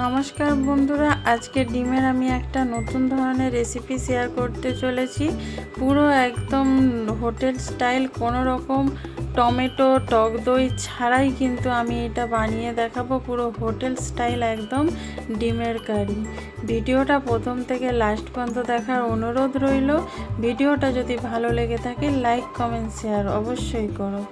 নমস্কার বন্ধুরা, আজকে ডিমের আমি একটা নতুন ধরনের রেসিপি শেয়ার করতে চলেছি। পুরো একদম হোটেল স্টাইল, কোনো রকম টমেটো, টক দই ছাড়াই কিন্তু আমি এটা বানিয়ে দেখাবো। পুরো হোটেল স্টাইল একদম ডিমের কারি। ভিডিওটা প্রথম থেকে লাস্ট পর্যন্ত দেখার অনুরোধ রইল। ভিডিওটা যদি ভালো লেগে থাকে লাইক কমেন্ট শেয়ার অবশ্যই করো।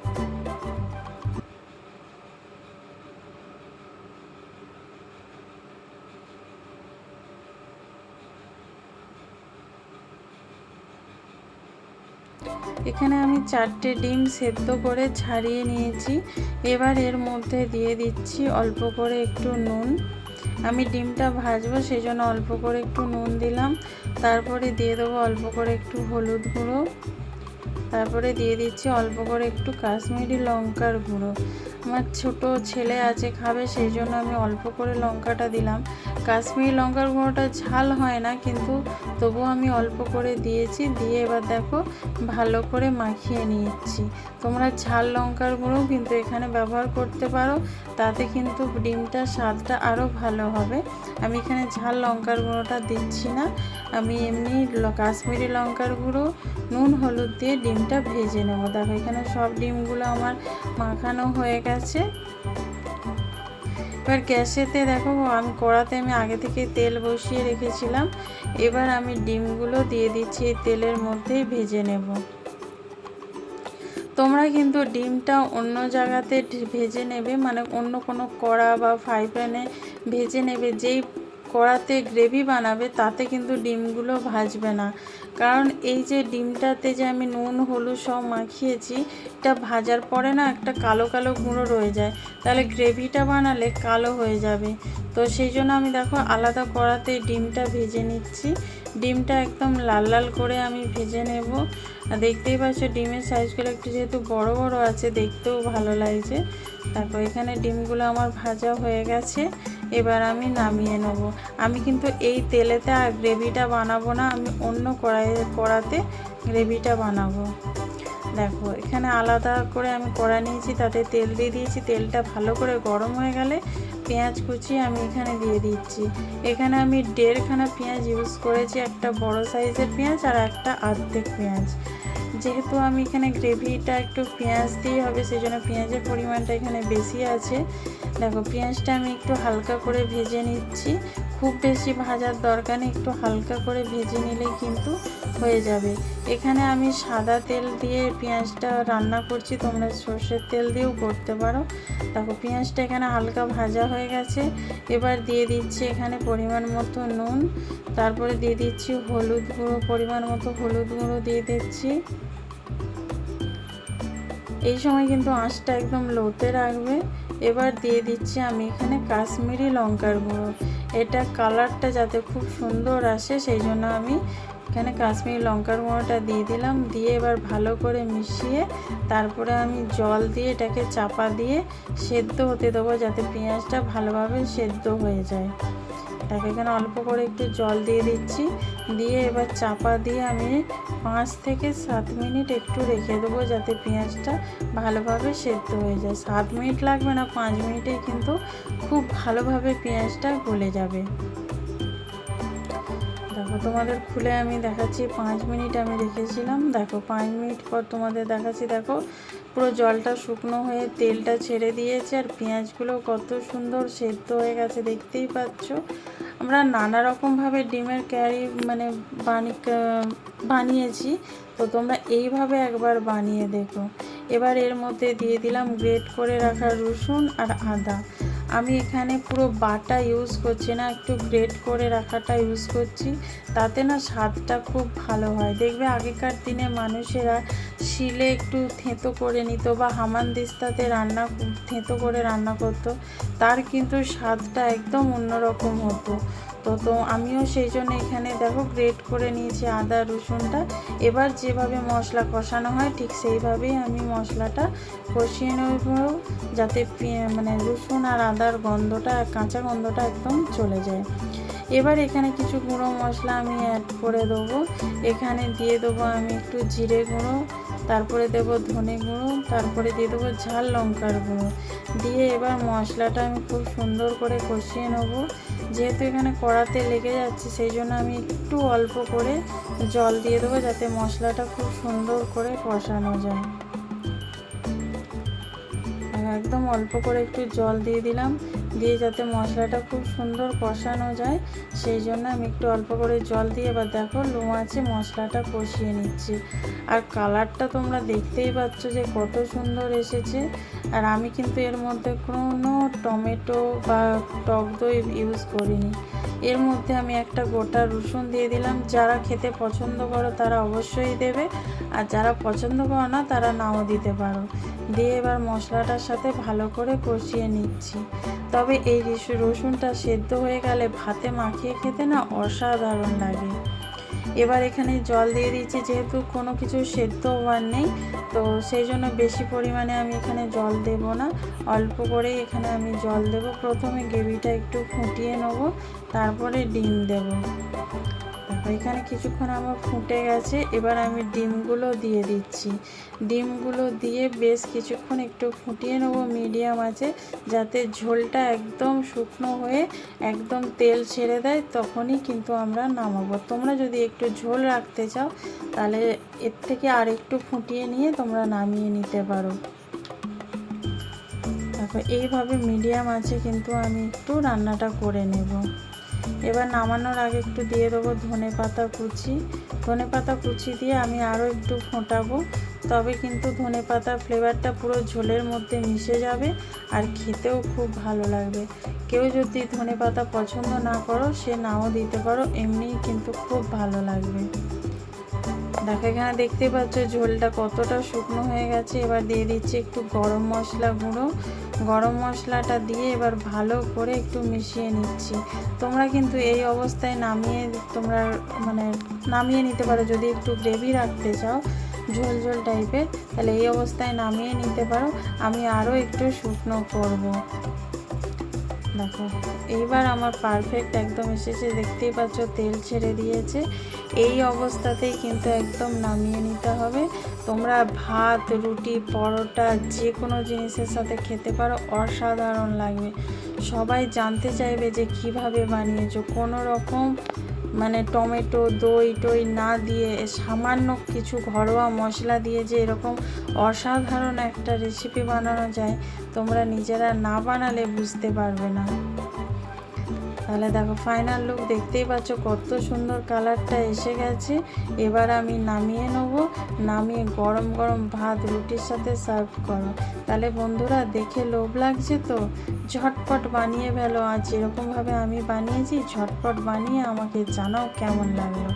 এখানে আমি চারটে ডিম সেদ্ধ করে ছাড়িয়ে নিয়েছি। এবার এর মধ্যে দিয়ে দিচ্ছি অল্প করে একটু নুন। আমি ডিমটা ভাজবো সেই জন্য অল্প করে একটু নুন দিলাম। তারপরে দিয়ে দেবো অল্প করে একটু হলুদ গুঁড়ো। তারপরে দিয়ে দিচ্ছি অল্প করে একটু কাশ্মীরি লঙ্কার গুঁড়ো। আমার ছোট ছেলে আছে, খাবে সেই জন্য আমি অল্প করে লঙ্কাটা দিলাম। কাশ্মীরি লঙ্কার গুঁড়োটা ঝাল হয় না, কিন্তু তবুও আমি অল্প করে দিয়েছি, দিয়ে এবার দেখো ভালো করে মাখিয়ে নিচ্ছি তোমরা ঝাল লঙ্কার গুঁড়োও কিন্তু এখানে ব্যবহার করতে পারো, তাতে কিন্তু ডিমটার স্বাদটা আরও ভালো হবে। আমি এখানে ঝাল লঙ্কার গুঁড়োটা দিচ্ছি না, আমি এমনি কাশ্মীরি লঙ্কার গুঁড়ো, নুন, হলুদ দিয়ে ডিমটা ভেজে নেব। দেখো এখানে সব ডিমগুলো আমার মাখানো হয়ে গেছে। এবার গ্যাসেতে দেখো আমি কড়াতে আমি আগে থেকে তেল বসিয়ে রেখেছিলাম। এবার আমি ডিমগুলো দিয়ে দিচ্ছি, এই তেলের মধ্যেই ভেজে নেব। তোমরা কিন্তু ডিমটা অন্য জায়গাতে ভেজে নেবে মানে অন্য কোনো কড়া বা ফ্রাই প্যানে ভেজে নেবে, যেই কড়াতে গ্রেভি বানাবে, তাতে কিন্তু ডিমগুলো ভাজবে না। কারণ এই যে ডিমটাতে যে আমি নুন, হলুদ সব মাখিয়েছি, এটা ভাজার পরে না একটা কালো কালো গুঁড়ো রয়ে যায়। তাহলে গ্রেভিটা বানালে কালো হয়ে যাবে। তো সেই জন্য আমি দেখো আলাদা কড়াতে ডিমটা ভেজে নিচ্ছি। ডিমটা একদম লাল লাল করে আমি ভেজে নেব। আর দেখতেই পাচ্ছ ডিমের সাইজগুলো একটু যেহেতু বড় বড় আছে, দেখতেও ভালো লাগছে। তারপর এখানে ডিমগুলো আমার ভাজা হয়ে গেছে। এবার আমি নামিয়ে নেব। আমি কিন্তু এই তেলেতে আর গ্রেভিটা বানাবো না, আমি অন্য কড়াই কড়াতে গ্রেভিটা বানাবো। দেখো, এখানে আলাদা করে আমি কড়া নিয়েছি, তাতে তেল দিয়ে দিয়েছি। তেলটা ভালো করে গরম হয়ে গেলে পেঁয়াজ কুচি আমি এখানে দিয়ে দিচ্ছি। এখানে আমি দেড়খানা পেঁয়াজ ইউজ করেছি, একটা বড় সাইজের পেঁয়াজ আর একটা আর্ধেক পেঁয়াজ। যেহেতু আমি এখানে গ্রেভিটা একটু পেঁয়াজ দিয়ে হবে সেই জন্য পেঁয়াজের পরিমাণটা এখানে বেশি আছে। দেখো, পেঁয়াজটা আমি একটু হালকা করে ভেজে নিচ্ছি। খুব বেশি ভাজার দরকার নেই, একটু হালকা করে ভেজে নিলেই কিন্তু হয়ে যাবে। এখানে আমি সাদা তেল দিয়ে পেঁয়াজটা রান্না করছি। তোমরা সর্ষের তেল দিয়েও করতে পারো। দেখো, পেঁয়াজটা এখানে হালকা ভাজা হয়ে গেছে। এবার দিয়ে দিচ্ছি এখানে পরিমাণ মতো নুন। তারপরে দিয়ে দিচ্ছি হলুদ গুঁড়ো, পরিমাণ মতো হলুদ গুঁড়ো দিয়ে দিচ্ছি। এই সময় কিন্তু আঁচটা একদম লোতে রাখবে। এবার দিয়ে দিচ্ছি আমি এখানে কাশ্মীরি লঙ্কার গুঁড়ো। এটা কালারটা যাতে খুব সুন্দর আসে, সেই জন্য আমি এখানে কাশ্মীরি লঙ্কার গুঁড়োটা দিয়ে দিলাম। দিয়ে এবার ভালো করে মিশিয়ে তারপরে আমি জল দিয়ে এটাকে চাপা দিয়ে সেদ্ধ হতে দেবো যাতে পেঁয়াজটা ভালোভাবে সেদ্ধ হয়ে যায়। তাকে এখানে অল্প করে একটু জল দিয়ে দিচ্ছি। দিয়ে এবার চাপা দিয়ে আমি পাঁচ থেকে সাত মিনিট একটু রেখে দেবো যাতে পেঁয়াজটা ভালোভাবে সেদ্ধ হয়ে যায়। সাত মিনিট লাগবে না, পাঁচ মিনিটেই কিন্তু খুব ভালোভাবে পেঁয়াজটা গলে যাবে। তোমাদের খুলে আমি দেখাচ্ছি। পাঁচ মিনিট আমি রেখেছিলাম। দেখো, পাঁচ মিনিট পর তোমাদের দেখাচ্ছি। দেখো, পুরো জলটা শুকনো হয়ে তেলটা ছেড়ে দিয়েছে আর পেঁয়াজগুলো কত সুন্দর সেদ্ধ হয়ে গেছে, দেখতেই পাচ্ছ। আমরা নানা রকমভাবে ডিমের ক্যারি মানে বানি, বানিয়েছি। তো তোমরা এইভাবে একবার বানিয়ে দেখো। এবার এর মধ্যে দিয়ে দিলাম গ্রেট করে রাখা রসুন আর আদা। আমি এখানে পুরো বাটা ইউজ করছি না, একটু গ্রেট করে রাখাটা ইউজ করছি। তাতে না স্বাদটা খুব ভালো হয়। দেখবে আগেকার দিনে মানুষেরা শিলে একটু থেঁতো করে নিত বা হামান দিস্তাতে রান্না, থেঁতো করে রান্না করতো। তার কিন্তু স্বাদটা একদম অন্যরকম হতো। তো তো আমিও সেই জন্য এখানে দেখো গ্রেট করে নিয়েছি আদা, রসুনটা। এবার যেভাবে মশলা কষানো হয়, ঠিক সেইভাবেই আমি মশলাটা কষিয়ে নেব, যাতে মানে রসুন আর আদার গন্ধটা, কাঁচা গন্ধটা একদম চলে যায়। এবার এখানে কিছু গুঁড়ো মশলা আমি অ্যাড করে দেবো। এখানে দিয়ে দেবো আমি একটু জিরে গুঁড়ো তারপরে দেব ধনে গুঁড়ো, তারপরে দিয়ে দেবো ঝাল লঙ্কার গুঁড়ো। দিয়ে এবার মশলাটা আমি খুব সুন্দর করে কষিয়ে নেব। যেহেতু এখানে কড়াতে লেগে যাচ্ছে, সেই জন্য আমি একটু অল্প করে জল দিয়ে দেবো যাতে মশলাটা খুব সুন্দর করে কষানো যায়। একদম অল্প করে একটু জল দিয়ে দিলাম। দিয়ে যাতে মশলাটা খুব সুন্দর কষানো যায়, সেই জন্য আমি একটু অল্প করে জল দিয়ে এবার দেখো লো আছে মশলাটা কষিয়ে নিচ্ছি। আর কালারটা তোমরা দেখতেই পাচ্ছ যে কত সুন্দর এসেছে। আর আমি কিন্তু এর মধ্যে কোনো টমেটো বা টক দই ইউজ করিনি। এর মধ্যে আমি একটা গোটা রসুন দিয়ে দিলাম। যারা খেতে পছন্দ করো তারা অবশ্যই দেবে। আর যারা পছন্দ করো না তারা নাও দিতে পারো। দিয়ে এবার মশলাটার সাথে ভালো করে কষিয়ে নিচ্ছি। তবে এই রসুনটা সেদ্ধ হয়ে গেলে ভাতে মাখিয়ে খেতে না অসাধারণ লাগে। এবার এখানে জল দিয়ে দিচ্ছি যেহেতু কোনো কিছু সেদ্ধ হওয়ার নেই, তো সেই জন্য বেশি পরিমাণে আমি এখানে জল দেব না। অল্প করেই এখানে আমি জল দেব। প্রথমে গ্রেভিটা একটু ফুটিয়ে নেব, তারপরে ডিম দেব। এখানে কিছুক্ষণ আমার ফুটে গেছে, এবার আমি ডিমগুলো দিয়ে দিচ্ছি। ডিমগুলো দিয়ে বেশ কিছুক্ষণ একটু ফুটিয়ে নেব, মিডিয়াম আছে, যাতে ঝোলটা একদম শুকনো হয়ে একদম তেল ছেড়ে দেয়, তখনই কিন্তু আমরা নামাবো। তোমরা যদি একটু ঝোল রাখতে চাও, তাহলে এর থেকে আর একটু ফুটিয়ে নিয়ে তোমরা নামিয়ে নিতে পারো। তারপর এইভাবে মিডিয়াম আছে, কিন্তু আমি একটু রান্নাটা করে নেব। এবার নামানোর আগে একটু দিয়ে দেবো ধনে পাতা কুচি। ধনে পাতা কুচি দিয়ে আমি আরও একটু ফোটাবো। তবে কিন্তু ধনে পাতার ফ্লেভারটা পুরো ঝোলের মধ্যে মিশে যাবে আর খেতেও খুব ভালো লাগবে। কেউ যদি ধনে পাতা পছন্দ না করো, সে নাও দিতে পারো, এমনিই কিন্তু খুব ভালো লাগবে। দেখো, এখানে দেখতে পাচ্ছ ঝোলটা কতটা শুকনো হয়ে গেছে। এবার দিয়ে দিচ্ছি একটু গরম মশলা গুঁড়ো। গরম মশলাটা দিয়ে এবার ভালো করে একটু মিশিয়ে নিচ্ছি। তোমরা কিন্তু এই অবস্থায় নামিয়ে, তোমরা মানে নামিয়ে নিতে পারো। যদি একটু গ্রেভি রাখতে চাও, ঝোল ঝোল টাইপের তাহলে এই অবস্থায় নামিয়ে নিতে পারো। আমি আরও একটু শুকনো করব। দেখো, এইবার আমার পারফেক্ট একদম এসেছে। দেখতেই পাচ্ছ, তেল ছেড়ে দিয়েছে। এই অবস্থাতেই কিন্তু একদম নামিয়ে নিতে হবে। তোমরা ভাত, রুটি, পরোটা যে কোনো জিনিসের সাথে খেতে পারো। অসাধারণ লাগবে। সবাই জানতে চাইবে যে কীভাবে বানিয়েছো। কোনো রকম মানে টমেটো, দই, টই না দিয়ে সামান্য কিছু ঘরোয়া মশলা দিয়ে যে এরকম অসাধারণ একটা রেসিপি বানানো যায়, তোমরা নিজেরা না বানালে বুঝতে পারবে না। তাহলে দেখো ফাইনাল লুক দেখতেই পাচ্ছ কত সুন্দর কালারটা এসে গেছে। এবার আমি নামিয়ে নেব, নামিয়ে গরম গরম ভাত রুটির সাথে সার্ভ করো। তাহলে বন্ধুরা, দেখে লোভ লাগছে তো? ঝটপট বানিয়ে ফেলো আর যেরকমভাবে আমি বানিয়েছি, ঝটপট বানিয়ে আমাকে জানাও কেমন লাগল।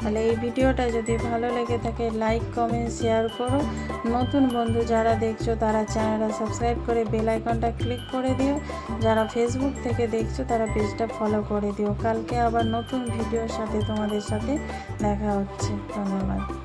তাহলে এই ভিডিওটা যদি ভালো লেগে থাকে লাইক কমেন্ট শেয়ার করো। নতুন বন্ধু যারা দেখছ, তারা চ্যানেলটা সাবস্ক্রাইব করে বেল আইকনটা ক্লিক করে দিও। যারা ফেসবুক থেকে দেখছ, তারা পেজটা ফলো করে দিও। কালকে আবার নতুন ভিডিওর সাথে তোমাদের সাথে দেখা হচ্ছে। ধন্যবাদ।